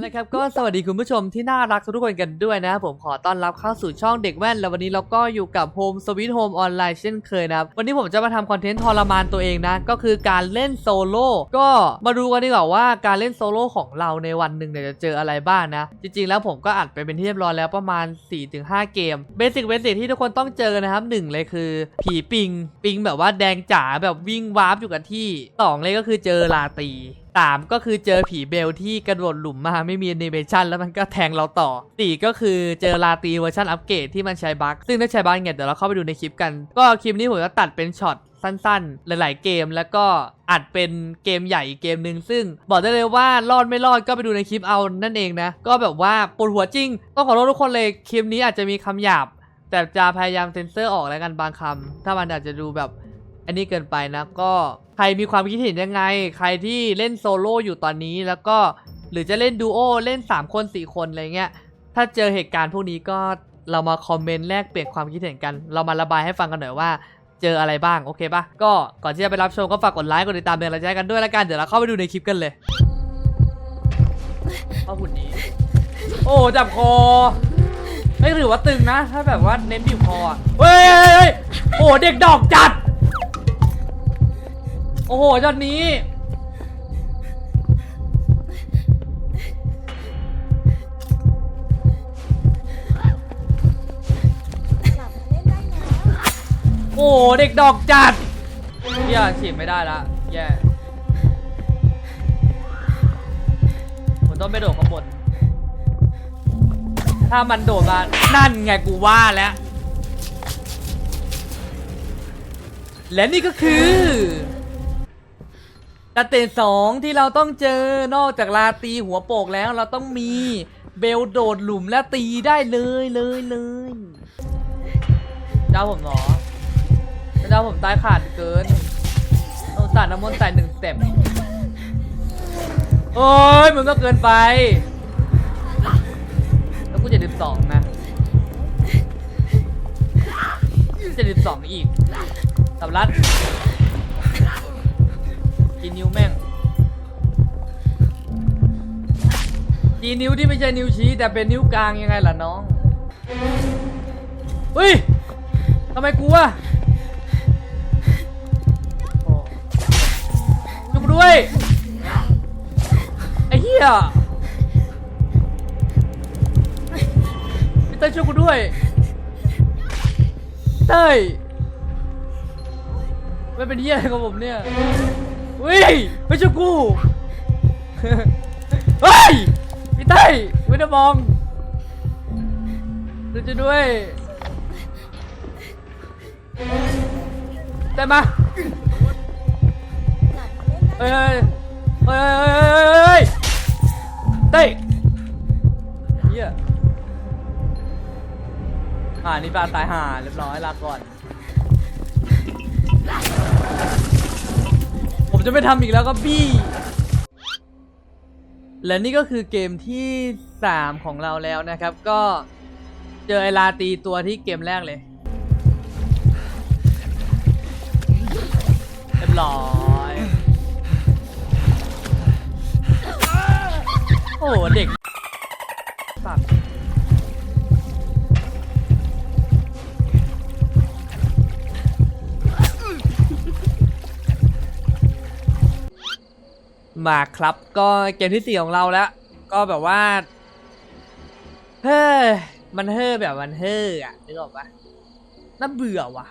เอาละครับก็สวัสดีคุณผู้ชมที่น่ารักทุกคนกันด้วยนะครับผมขอต้อนรับเข้าสู่ช่องเด็กแว่น แล้ววันนี้เราก็อยู่กับ Home Sweet Home ออนไลน์เช่นเคยนะครับ วันนี้ผมจะมาทำคอนเทนต์ทรมานตัวเองนะ ก็คือการเล่นโซโล่ก็มาดูกันดีกว่าว่าการเล่นโซโล่ของเราในวันหนึ่งเนี่ยจะเจออะไรบ้างนะ จริงๆ แล้วผมก็อัดไปเป็นที่เรียบร้อยแล้วประมาณ 4-5 เกมเบสิกเบสิกที่ทุกคนต้องเจอนะครับหนึ่งเลยคือ ผีปิง ปิงแบบว่าแดงจ๋าแบบวิ่งวาร์ปอยู่กับที่สองเลยก็คือเจอลาตีสามก็คือเจอผีเบลที่กระโดดหลุมมาไม่มีแอนิเมชันแล้วมันก็แทงเราต่อสี่ก็คือเจอลาตีเวอร์ชันอัปเกรดที่มันใช้บั๊กซึ่งถ้าใช้บั๊กเนี่ยเดี๋ยวเราเข้าไปดูในคลิปกัน ก็คลิปนี้ผมจะตัดเป็นช็อตสั้นๆ หลายๆเกมแล้วก็อัดเป็นเกมใหญ่เกมหนึ่งซึ่งบอกได้เลยว่ารอดไม่รอดก็ไปดูในคลิปเอานั่นเองนะ ก็แบบว่าปวดหัวจริง ต้องขอโทษทุกคนเลยคลิปนี้อาจจะมีคำหยาบ แต่จะพยายามเซ็นเซอร์ออกแล้วกันบางคำถ้ามันอาจจะดูแบบอันนี้เกินไปนะก็ รมีความคิดเห็นยังไง ใครที่เล่นโซโล่อยู่ตอนนี้แล้วก็หรือจะเล่นดูโอเล่น 3 คน 4 คนอะไรเงี้ย ถ้าเจอเหตุการณ์พวกนี้ก็เรามาคอมเมนต์แลกเปลี่ยนความคิดเห็นกัน เรามาระบายให้ฟังกันหน่อยว่าเจออะไรบ้าง โอเคปะก็ก่อนที่จะไปรับชมก็ฝากกดไลค์กดติดตามเป็นกำลังใจกันด้วยล้วกัน เดี๋ยวเราเข้าไปดูในคลิปกันเลยข้อหุ่นนี้ โอ้จับคอไม่ถือว่าตึงนะ ถ้าแบบว่าเน้นบีบคอเฮ้ยเฮ้ยเฮ้ยโอ้เด็กดอกจัด โอ้โหจอนนี้กลับมาเล่นได้แล้วโอ้โหเด็กดอกจัดเฮียฉีดไม่ได้ละแย่ผมต้องไปโดดข้างบนถ้ามันโดดมานั่นไงกูว่าแล้ว และนี่ก็คือ สเตจสองที่เราต้องเจอนอกจากลาตีหัวโปกแล้วเราต้องมีเบลโดดหลุมและตีได้เลยเลยเลยเจ้าผมเหรอเจ้าผมตายขาดเกินต้องสาดน้ำมนต์ใส่หนึ่งสเต็ปโอ้ยมึงก็เกินไป แล้วกูจะดิบสองนะจะดิบสองอีกสับรัด กินนิ้วแม่งกินนิ้วที่ไม่ใช่นิ้วชี้แต่เป็นนิ้วกลางยังไงล่ะน้องเฮ้ยทำไมกูวะโอ้ช่วยกูด้วย ไอ้เหี้ยพี่เต้ยช่วยกูด้วย เต้ยไม่เป็นเหี้ยอะไรกับผมเนี่ย วิไม่ช่วยกู เฮ้ยพี่เต้ยไม่ได้มองดูจะด้วยได้มากลับมาเล่นได้เฮ้ยเฮ้ยเฮ้ยเฮ้ยเฮ้ยเต้ยเฮียอ่านี่ปลาตายห่าเรียบร้อยลาก่อน ผมจะไม่ทำอีกแล้วก็บี้ และนี่ก็คือเกมที่ 3 ของเราแล้วนะครับ ก็เจอไอลาตีตัวที่เกมแรกเลยเรียบร้อย โอ้ เด็กสัตว์ มาครับ ก็เกมที่สี่ของเราแล้ว ก็แบบว่า เฮ้ยมันเฮ้อแบบมันเฮ้ออะนึกออกปะน่าเบื่อว่ะ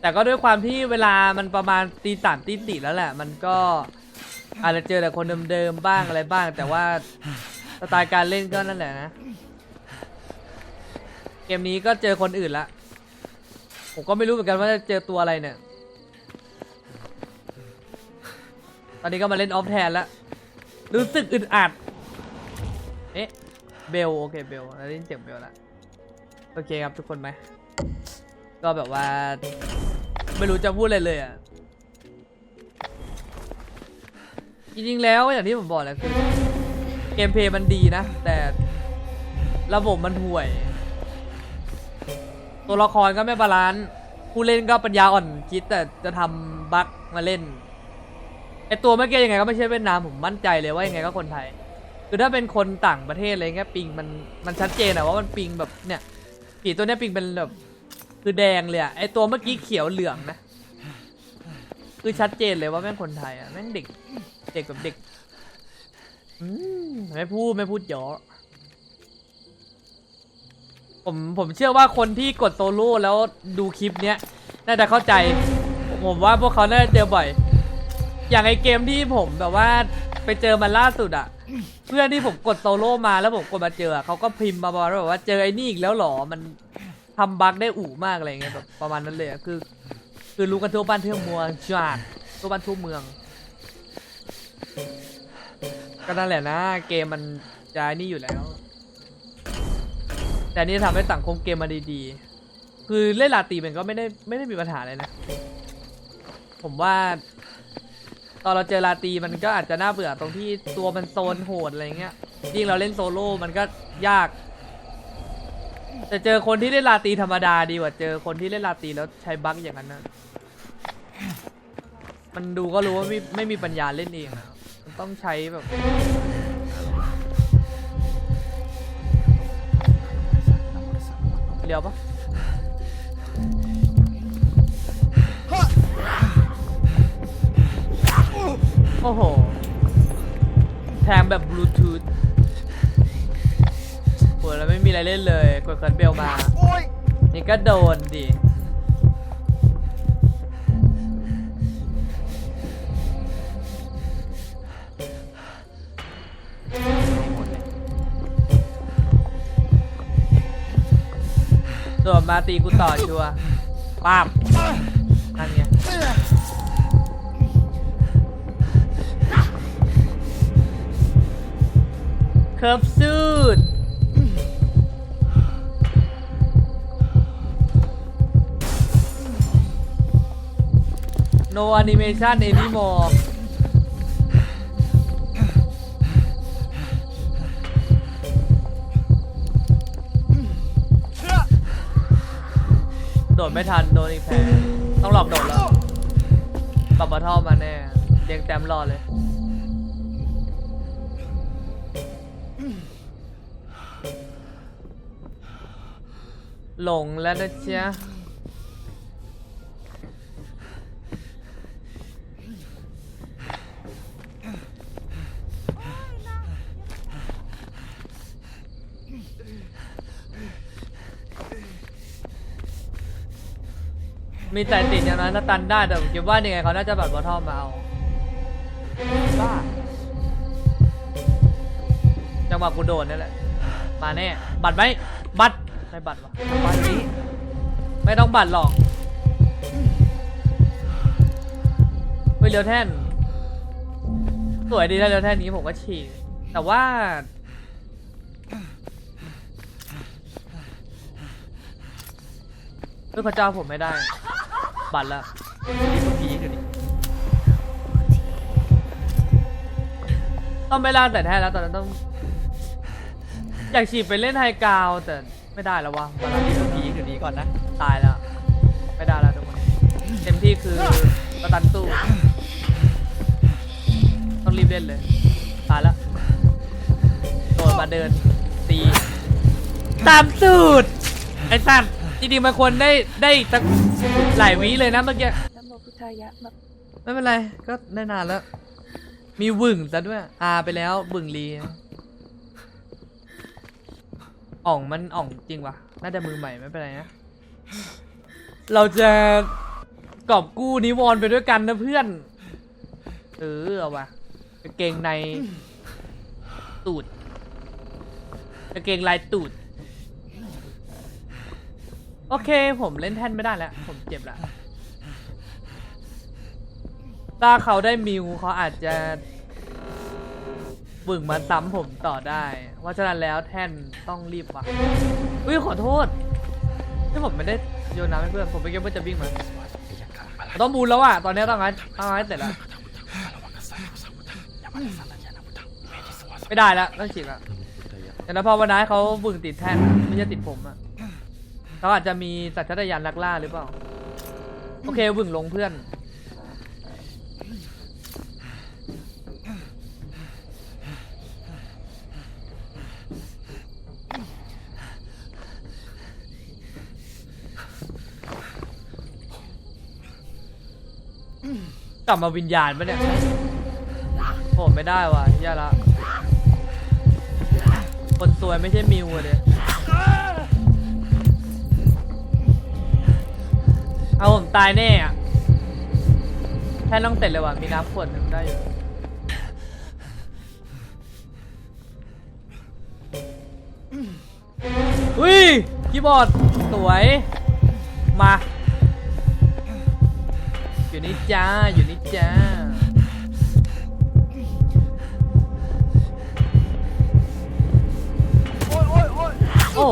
แต่ก็ด้วยความที่เวลามันประมาณตีสามตีสี่แล้วแหละ มันก็อาจจะเจอแต่คนเดิมๆบ้างอะไรบ้าง แต่ว่าสไตล์การเล่นก็นั่นแหละนะ เกมนี้ก็เจอคนอื่นละ ผมก็ไม่รู้เหมือนกันว่าจะเจอตัวอะไรเนี่ย ตอนนี้ก็มาเล่นออฟแทนแล้ว รู้สึกอึดอัด เอ๊ะ เบลโอเคเบลได้ยินเสียงเบลล้วโอเคครับทุกคนไหม ก็แบบว่า ไม่รู้จะพูดอะไรเลยอะ จริงๆแล้วอย่างที่ผมบอกแหละคือเกมเพย์มันดีนะ แต่ระบบมันห่วย ตัวละครก็ไม่บาลานซ์ผู้เล่นก็ปัญญาอ่อนคิดแต่จะทำบั๊กมาเล่น ไอตัวเมื่อกี้ยังไงก็ไม่ใช่เวียดนามผมมั่นใจเลยว่ายังไงก็คนไทย คือถ้าเป็นคนต่างประเทศอะไรเงี้ยปิงมันมันชัดเจนอะว่ามันปิงแบบเนี่ยผีตัวเนี้ยปิงเป็นแบบคือแดงเลยอะไอตัวเมื่อกี้เขียวเหลืองนะคือชัดเจนเลยว่าแม่งคนไทยอะแม่งเด็ก เด็กแบบเด็กอืมไม่พูดไม่พูดเยอะผมผมเชื่อว่าคนที่กดโซโล่แล้วดูคลิปเนี้ยน่าจะเข้าใจ ผมว่าพวกเขาน่าจะเจอบ่อย อย่างไอเกมที่ผมแบบว่าไปเจอมันล่าสุดอะเพื่อนที่ผมกดโซโล่มาแล้วผมกดมาเจออะเขาก็พิมพ์มาบอกว่าแบบว่าเจอไอ้นี่อีกแล้วเหรอมันทำบั๊กได้อู่มากอะไรเงี้ยแบบประมาณนั้นเลยอะคือ คือรู้กันทั่วบ้านทั่วเมืองจากทั่วบ้านทั่วเมือง ก็นั่นแหละนะ เกมมันจะนี่อยู่แล้ว แต่นี่ทำให้สังคมเกมมาดีๆ คือเล่นลาตีมันก็ไม่ได้ไม่ได้มีปัญหาเลยนะ ผมว่า ตอนเราเจอลาตีมันก็อาจจะน่าเบื่อตรงที่ตัวมันโซนโหดอะไรเงี้ยยิ่งเราเล่นโซโล่มันก็ยาก แต่เจอคนที่เล่นลาตีธรรมดาดีกว่าเจอคนที่เล่นลาตีแล้วใช้บั๊กอย่างนั้นนะมันดูก็รู้ว่าไม่ไม่มีปัญญาเล่นเองอะมันต้องใช้แบบเลี้ยวปะ โอ้โห แทงแบบบลูทูธปวดแล้วไม่มีอะไรเล่นเลย กดเคิร์นเบลมานี่ก็โดนดิส่วนมาตีกูต่อชัวร์ป้าบนั่นไง เคิร์ฟซูดโนแอนิเมชันเอนิมอร์โดดไม่ทัน โดนอีกแผลต้องหลอกโดดแล้วปรับมาท่อมาแน่เรียงแต้มรอเลย หลงแล้วนะเจ๊ะมีแต่ติดอย่างนั้นถ้าตันได้แต่ผมคิดว่ายังไงเขาน่าจะแบบบอทอมมาเอาบ้าจังหวะกูโดนนี่แหละ มาแน่ บัตรไหมบัตร ไม่บัตรวะบัตรนี้ไม่ต้องบัตรหรอกเฮ้ยเรียวแท่น สวยดีนะเรียวแท่นนี้ผมก็ฉีกแต่ว่าเฮ้ยพระเจ้าผมไม่ได้ บัตรละผีอยู่ดิต้องไปล่าแต่แท้แล้วตอนนั้นต้อง อยากฉีดไปเล่นไฮกาวแต่ ไม่ได้แล้ววะบาลานซ์ผีอยู่ดีก่อนนะ ตายแล้ว ไม่ได้แล้วทุกคนเต็มที่คือประตันตู้ ต้องรีบเล่นเลย ตายแล้ว โดนมาเดิน ตี ตามสูตร ไอ้สัตว์จริงๆมันควรได้ได้สักหลายวิเลยนะเมื่อกี้นะโมพุทธายะไม่เป็นไร ก็ได้นานแล้ว มีวึ่งซะด้วยอาไปแล้วบึ่งลี อ่องมันอ่องจริงวะน่าจะมือใหม่ไม่เป็นไรนะ เราจะกอบกู้นิวรณ์ไปด้วยกันนะเพื่อน เออเอาวะกางเกงในตูดกางเกงลายตูด โอเค ผมเล่นแท่นไม่ได้แล้ว ผมเจ็บล้วถ้าเขาได้มิวเขาอาจจะ บึ่งมาซ้ำผมต่อได้ เพราะฉะนั้นแล้วแท่นต้องรีบว่ะอุ้ยขอโทษที่ผมไม่ได้โยนน้ำให้เพื่อนผมไม่คิดว่าจะวิ่งมาต้องบูนแล้วอะตอนนี้ต้องงั้นต้องงั้นเสร็จแล้วไม่ได้แล้วต้องฉีกล้วแต่แล้วพอวันนั้นเขาบึ่งติดแท่นไม่ใช่ติดผมอะเขาอาจจะมีสัญชาตญาณนักล่าหรือเปล่า โอเคบึ่งลงเพื่อน ผ ลับมาวิญญาณปะเนี่ยโอ้ไม่ได้ว่ะแย่ละ คนสวยไม่ใช่มิวเลยเอาผมตายแน่อะแค่ต้องเสร็จเลยว่ะ มีน้ำขวดหนึ่งได้อยู่อุ้ยคีย์บอร์ด สวย มา อยู่นี่จ้า อยู่นี่จ้า โอ้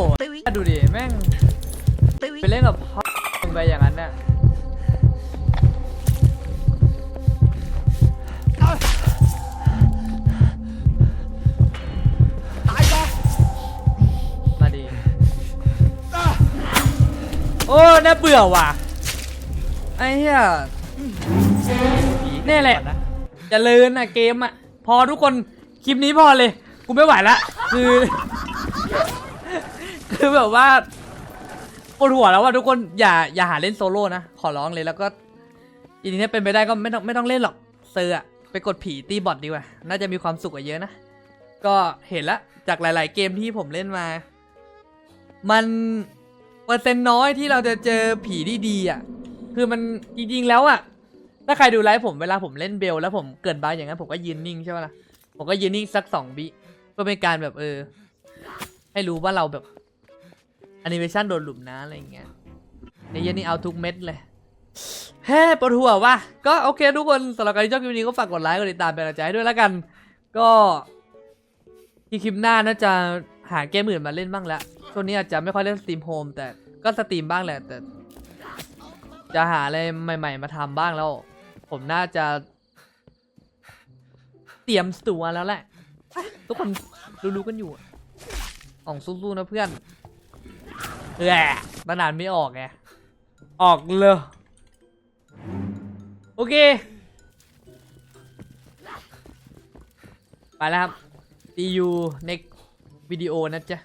ดูดิ แม่ง ไปเล่นกับพ่อมึงไปอย่างนั้นน่ะมาดี โอ้ น่าเบื่อว่ะ ไอ้เหี้ย นี่แหละเจะเลินอะเกมอะ พอทุกคนคลิปนี้พอเลย กูไม่ไหวละ คือ คือแบบว่าปวดหัวแล้วว่าทุกคนอย่าอย่าหาเล่นโซโล่นะ ขอร้องเลยแล้วก็อีกทีนี้เป็นไปได้ก็ไม่ต้องไม่ต้องเล่นหรอกเซอร์อะไปกดผีตีบอทดีกว่า น่าจะมีความสุขกว่าเยอะนะ ก็เห็นละ จากหลาย ๆ เกมที่ผมเล่นมา มันเปอร์เซ็นต์น้อยที่เราจะเจอผีที่ดีอะ คือมันจริงๆแล้วอะ ถ้าใครดูไลฟ์ผมเวลาผมเล่นเบล แล้วผมเกิดบ้าอย่างนั้นผมก็ยืนนิ่งใช่ไหมล่ะ ผมก็ยืนนิ่งสักสองวิเพื่อเป็นการแบบเออ ให้รู้ว่าเราแบบแอนิเมชันโดนหลุมนะอะไรอย่างเงี้ยในเย็นนี้เอาทุกเม็ดเลยเฮ้ปวดหัวว่ะก็โอเคทุกคนสำหรับการที่ชอบคลิปนี้ก็ฝากกดไลค์กดติดตามเป็นกำลังใจให้ด้วยแล้วกัน ก็ที่คลิปหน้าน่าจะหาเกมอื่นมาเล่นบ้างแล้วช่วงนี้อาจจะไม่ค่อยเล่นสตรีมโฮมแต่ก็สตรีมบ้างแหละแต่ จะหาอะไรใหม่ ๆ มาทำบ้างแล้ว ผมน่าจะ เตรียมตัวแล้วแหละ ทุกคนรู้ๆกันอยู่อ่องสู้ๆนะเพื่อนแหละตนานไม่ออกไง ออกเลย โอเค ไปแล้วครับ see you next video นะจ๊ะ